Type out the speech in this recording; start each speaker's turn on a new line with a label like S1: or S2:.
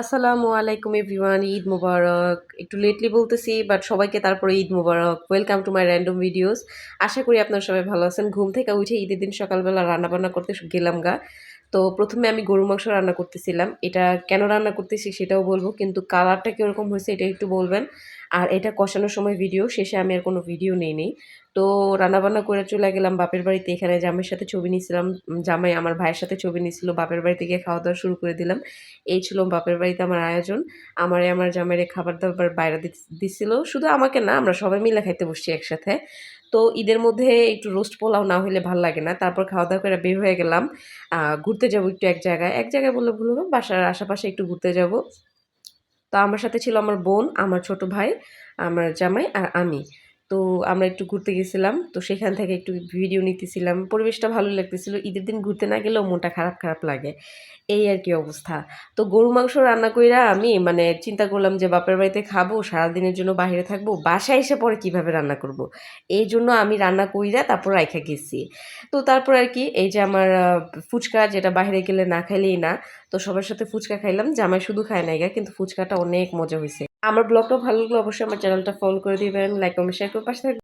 S1: আসসালামু আলাইকুম এভরিওয়ান, ঈদ মুবারক। একটু লেটলি বলতেছি বাট সবাইকে তারপরে Eid Mubarak. Welcome to my random videos আশা করি আপনারা সবাই ভালো আছেন। ঘুম থেকে উঠে ঈদের দিন সকালবেলা রান্না বান্না করতে গেলাম গা। তো প্রথমে আমি গরু মাংস রান্না করতেছিলাম। এটা কেন রান্না করতেছি সেটাও বলব, কিন্তু কালারটা কীরকম হয়েছে এটা একটু বলবেন। আর এটা কষানোর সময় ভিডিও শেষে আমি আর কোনো ভিডিও নেই নেই। তো রান্নাবান্না করে চলে গেলাম বাপের বাড়িতে। এখানে জামাইয়ের সাথে ছবি নিয়েছিলাম জামাই আমার ভাইয়ের সাথে ছবি নিয়েছিল বাপের বাড়িতে গিয়ে খাওয়া দাওয়া শুরু করে দিলাম। এই ছিল বাপের বাড়িতে আমার আয়োজন। আমারে আমার জামাইরে খাবার দাবার বাইরে দিচ্ছিল শুধু আমাকে না, আমরা সবাই মিলে খাইতে বসছি একসাথে। তো ঈদের মধ্যে একটু রোস্ট পোলাও না হলে ভালো লাগে না। তারপর খাওয়া দাওয়া করে বের হয়ে গেলাম। ঘুরতে যাব একটু এক জায়গায়। এক জায়গায় বললে ভুল হবে, বাসার আশেপাশে একটু ঘুরতে যাব। তো আমার সাথে ছিল আমার বোন, আমার ছোট ভাই, আমার জামাই আর আমি। তো আমরা একটু ঘুরতে গেছিলাম, তো সেখান থেকে একটু ভিডিও নিতেছিলাম। পরিবেশটা ভালো লাগতেছিল, ঈদের দিন ঘুরতে না গেলেও মনটা খারাপ খারাপ লাগে। এই আর কি অবস্থা। তো গরু মাংস রান্না কইরা আমি মানে চিন্তা করলাম যে বাপের বাড়িতে খাব, সারাদিনের জন্য বাইরে থাকব, বাসায় এসে পরে কীভাবে রান্না করব। এই জন্য আমি রান্না কইরা তারপর রাইখা গেছি। তো তারপর আর কি, এই যে আমার ফুচকা যেটা বাইরে গেলে না খাইলেই না, তো সবার সাথে ফুচকা খাইলাম, জামাই শুধু খায় গা, কিন্তু ফুচকাটা অনেক মজা হয়েছে আমার ব্লগটা ভালো লাগলে অবশ্যই আমার চ্যানেলটা ফলো করে দিবেন লাইক কমেন্ট শেয়ার করে পাশে থাকবেন।